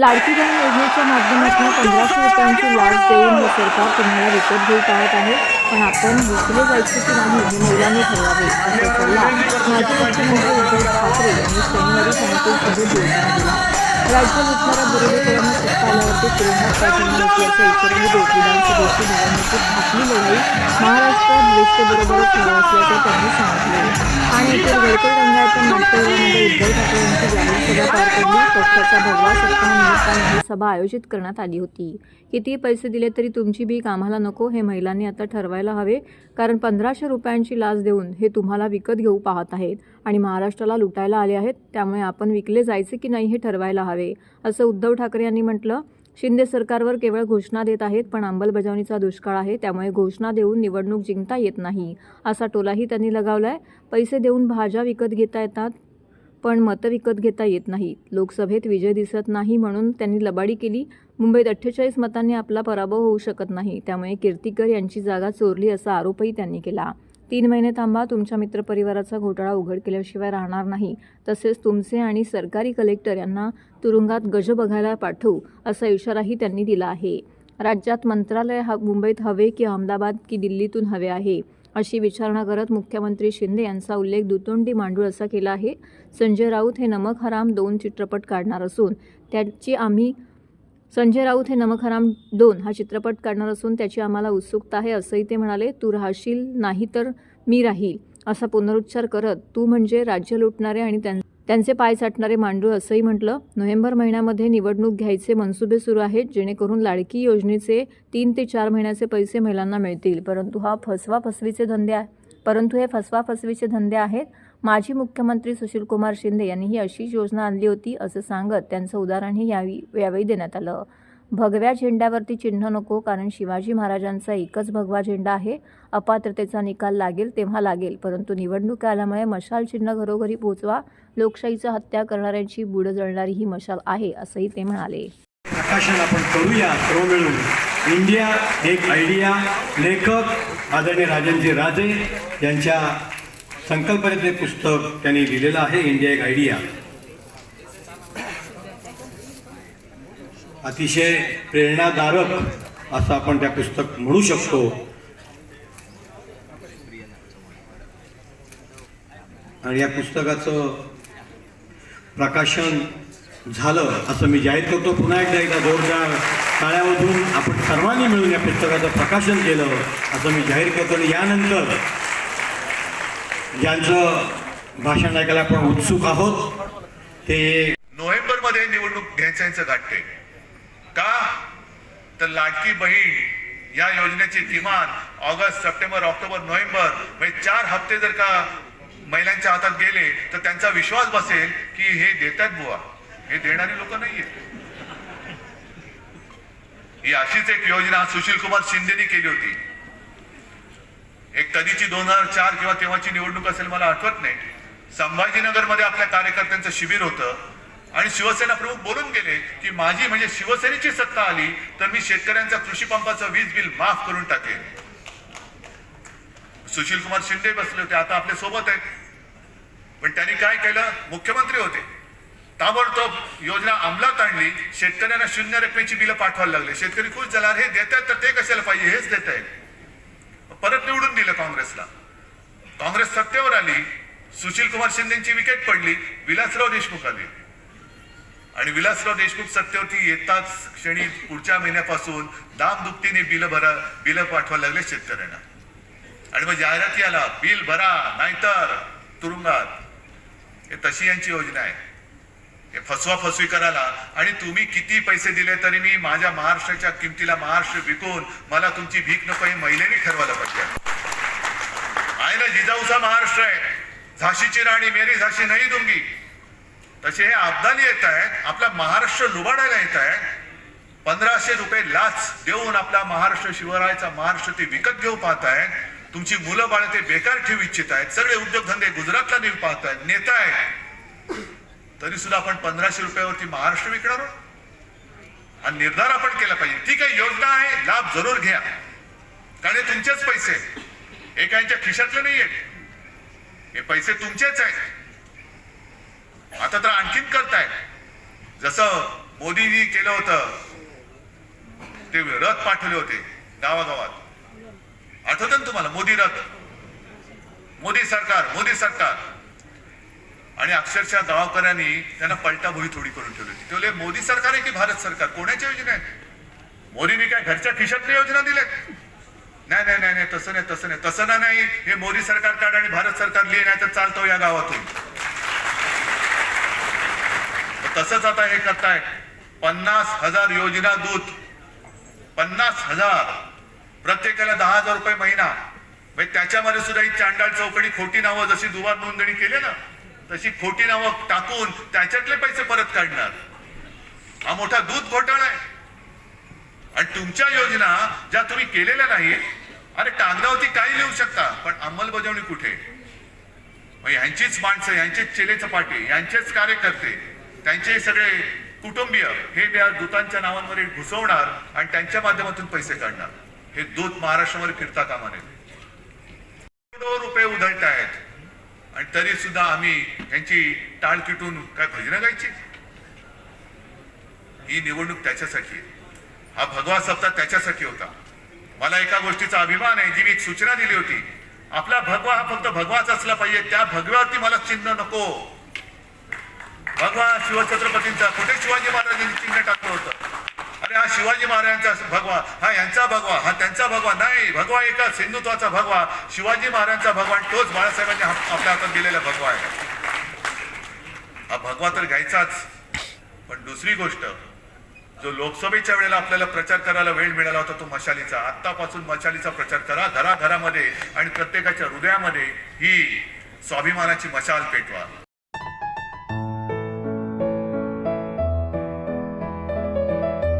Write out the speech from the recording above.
लाडकी बहीण योजनेच्या माध्यमातून पंधराशे रुपयांची लाच देऊन हे सरकार तुम्हाला विकत घेऊ पाहत आहे. पण आपण विकले जायचे की नाही हे महिलांनी ठरवावे. असा सल्ला माजी मुख्यमंत्री उद्धव ठाकरे यांनी शनिवारी सांगितले सभेत बोलताना दिला. राज्य लुटणाऱ्या विरोधकांना सत्ता आल्यावरती तुरुंगात पाठवणार असल्याचा इतरही देश विधानसभेची निवडणुकीत आपली लढाई महाराष्ट्रात वेस्टबरोबरच होणार असल्याचं त्यांनी सांगितले. आणि इतर गडकरी रंगाच्या नाट्य पक्षाच्या भगवा सप्ताह निमित्ताने ही सभा आयोजित करण्यात आली होती. किती पैसे दिले तरी तुमची भीक आम्हाला नको हे महिलांनी आता ठरवायला हवे. कारण पंधराशे रुपयांची लाच देऊन हे तुम्हाला विकत घेऊ पाहत आहेत आणि महाराष्ट्राला लुटायला आले आहेत त्यामुळे आपण विकले जायचे की नाही हे ठरवायला हवे असं उद्धव ठाकरे यांनी म्हटलं. शिंदे सरकारवर केवळ घोषणा देत आहेत पण अंमलबजावणीचा दुष्काळ आहे त्यामुळे घोषणा देऊन निवडणूक जिंकता येत नाही असा टोलाही त्यांनी लगावलाय. पैसे देऊन भाज्या विकत घेता येतात पण मतं विकत घेता येत नाही लोकसभेत विजय दिसत नाही म्हणून त्यांनी लबाडी केली. मुंबईत अठ्ठेचाळीस मतांनी आपला पराभव होऊ शकत नाही. त्यामुळे कीर्तीकर यांची जागा चोरली असा आरोपही त्यांनी केला. तीन महिने थांबा तुमच्या मित्रपरिवाराचा घोटाळा उघड केल्याशिवाय राहणार नाही. तसेच तुमचे आणि सरकारी कलेक्टर यांना तुरुंगात गज बघायला पाठवू असा इशाराही त्यांनी दिला आहे. राज्यात मंत्रालय हा मुंबईत हवे की अहमदाबाद की दिल्लीतून हवे आहे. अशी विचारणा करत मुख्यमंत्री शिंदे यांचा उल्लेख दुतोंडी मांडूळ असा केला आहे. संजय राऊत हे नमक हराम दोन चित्रपट काढणार असून त्याची आम्ही संजय राऊत हे नमक हराम दोन हा चित्रपट काढणार असून त्याची आम्हाला उत्सुकता आहे असंही ते म्हणाले. तू राहशील नाही तर मी राहील असा पुनरुच्चार करत तू म्हणजे राज्य लुटणारे आणि त्यां त्यांचे पाय चाटणारे मांडूळ असंही म्हटलं. नोव्हेंबर महिन्यामध्ये निवडणूक घ्यायचे मनसुबे सुरू आहेत जेणेकरून लाडकी योजनेचे तीन ते चार महिन्याचे पैसे महिलांना मिळतील. परंतु हा फसवा फसवीचे धंदे आहे. परंतु हे फसवा फसवीचे धंदे आहेत. माजी मुख्यमंत्री सुशीलकुमार शिंदे यांनी ही अशीच योजना आणली होती असं सांगत त्यांचं उदाहरणही यावी यावेळी देण्यात आलं. भगव्या झेंड्यावरती चिन्ह नको कारण शिवाजी महाराजांचा एकच भगवा झेंडा आहे. अपात्रतेचा निकाल लागेल तेव्हा लागेल परंतु निवडणूक आल्यामुळे मशाल चिन्ह घरोघरी पोहोचवा. लोकशाहीचा हत्या करणाऱ्यांची बुडं जळणारी ही मशाल आहे असंही ते म्हणाले. प्रकाशन आपण करूया सर्व मिळून. इंडिया एक आयडिया लेखक आदरणीय राजनजी राजे यांच्या संकल्पनेचे पुस्तक त्यांनी लिहिलेलं आहे इंडिया एक आयडिया अतिशय प्रेरणादारक असं आपण त्या पुस्तक म्हणू शकतो. आणि या पुस्तकाचं प्रकाशन झालं असं मी जाहीर करतो. पुन्हा एकदा एका जोरदार काळ्यामधून आपण सर्वांनी मिळून या पुस्तकाचं प्रकाशन केलं असं मी जाहीर करतो. आणि यानंतर ज्यांचं भाषण ऐकायला आपण उत्सुक आहोत ते नोव्हेंबरमध्ये निवडणूक घ्यायचं गाठते का? तर लाडकी बहीण या योजनेची किमान ऑगस्ट सप्टेंबर ऑक्टोबर नोव्हेंबर म्हणजे चार हप्ते जर का महिलांच्या हातात गेले तर त्यांचा विश्वास बसेल की हे देतात बुवा. हे देणारी लोक नाहीये. ही अशीच एक योजना सुशील कुमार शिंदेनी केली होती. एक कधीची दोन हजार चार किंवा तेव्हाची निवडणूक असेल मला आठवत नाही. संभाजीनगरमध्ये आपल्या कार्यकर्त्यांचं शिबिर होतं. आणि शिवसेना प्रमुख बोलून गेले की माझी म्हणजे शिवसेनेची सत्ता आली तर मी शेतकऱ्यांचा कृषी पंपाचं वीज बिल माफ करून टाकेन. सुशील कुमार शिंदे बसले होते आता आपल्यासोबत आहेत. पण त्यांनी काय केलं? मुख्यमंत्री होते. ताबडतोब योजना अंमलात आणली शेतकऱ्यांना शून्य रकमेची बिलं पाठवायला लागले. शेतकरी खुश झाला हे देत आहेत तर ते कशाला पाहिजे? हेच देत आहेत. परत निवडून दिलं काँग्रेसला. काँग्रेस सत्तेवर आली सुशील कुमार शिंदेची विकेट पडली विलासराव देशमुख आले. आणि विलासराव देशमुख सत्तेवरती येताच क्षणी पुढच्या महिन्यापासून दामदुपटीने बिल भरा बिल पाठवायला लागले शेतकऱ्यांना. आणि मग जाहिराती आला बिल भरा नाहीतर तुरुंगात. हे तशी यांची योजना आहे. हे फसवा फसवी करायला आणि तुम्ही किती पैसे दिले तरी मी माझ्या महाराष्ट्राच्या किमतीला महाराष्ट्र विकून मला तुमची भीक नको हे महिलेने ठरवायला पाहिजे. आहे ना जिजाऊचा महाराष्ट्र आहे. झाशीची राणी मेरी झाशी नाही दुंगी तसे हे अफगाणी येत आहेत आपला महाराष्ट्र लुबाडायला येत आहे. पंधराशे रुपये लाच देऊन आपला महाराष्ट्र शिवरायचा महाराष्ट्र ते विकत घेऊ पाहत आहेत तुमची मुलं बाळ ते बेकार ठेवू इच्छित आहेत. सगळे उद्योगधंदे गुजरातला नेऊ पाहत आहेत. नेता आहेत. तरी सुद्धा आपण पंधराशे रुपयावरती महाराष्ट्र विकणार आहोत. हा निर्धार आपण केला पाहिजे. ठीक आहे योजना आहे. लाभ जरूर घ्या. कारण हे तुमचेच पैसे. एकाच्या खिशातले नाही आहेत हे पैसे तुमचेच आहेत. आता तर आणखीन करताय. जसं मोदीजी केलं होतं ते रथ पाठवले होते गावागावात. आठवतं ना तुम्हाला मोदी रथ? मोदी सरकार मोदी सरकार. आणि अक्षरशः गावकऱ्यांनी त्यांना पलटाभोई थोडी करून ठेवली होती. ठेवले मोदी सरकार आहे की भारत सरकार? कोणाच्या योजना आहेत मोदींनी काय घरच्या खिशातल्या योजना दिल्यात नाही नाही नाही नाही तसं नाही तसं नाही तसं ना नाही. हे मोदी सरकार काढ आणि भारत सरकार लिहि नाही तर चालतो हो या गावातून. तसंच आता हे करताय. पन्नास हजार योजना दूत. पन्नास हजार. प्रत्येकाला दहा हजार रुपये महिना. म्हणजे त्याच्यामध्ये सुद्धा ही चांडाळ चौकडी खोटी नावं जशी दुबार नोंदणी केली ना तशी खोटी नावं टाकून त्याच्यातले पैसे परत काढणार. हा मोठा दूध घोटाळा आहे. आणि तुमच्या योजना ज्या तुम्ही केलेल्या नाही अरे कागदावरती काही लिहू शकता पण अंमलबजावणी कुठे? मग यांचीच माणसं यांचेच चेलेचपाटे यांचेच कार्यकर्ते त्यांचे सगळे कुटुंबीय हे त्या दूतांच्या नावांमध्ये घुसवणार आणि त्यांच्या माध्यमातून पैसे काढणार. हे दूत महाराष्ट्रामध्ये फिरता कामा नये. रुपये उधळत आहेत. आणि तरी सुद्धा आम्ही यांची टाळ किटून काय भजनं गायची? ही निवडणूक त्याच्यासाठी हा भगवा सप्ताह त्याच्यासाठी होता. मला एका गोष्टीचा अभिमान आहे. जी मी एक सूचना दिली होती. आपला भगवा हा फक्त भगवाच असला पाहिजे. त्या भगव्यावरती मला चिन्ह नको. भगवा शिवछत्रपतींचा. कुठे शिवाजी महाराजांनी चिन्ह टाकलं होतं? अरे हा शिवाजी महाराजांचा भगवा. हा यांचा भगवा. हा त्यांचा भगवा. नाही भगवा एकाच हिंदुत्वाचा भगवा. शिवाजी महाराजांचा भगवान तोच बाळासाहेबांनी आपल्या हातात दिलेला भगवा आहे. हा भगवा तर घ्यायचाच. पण दुसरी गोष्ट जो लोकसभेच्या वेळेला आपल्याला प्रचार करायला वेळ मिळाला होता तो मशालीचा. आत्तापासून मशालीचा प्रचार करा घराघरामध्ये आणि प्रत्येकाच्या हृदयामध्ये ही स्वाभिमानाची मशाल पेटवा.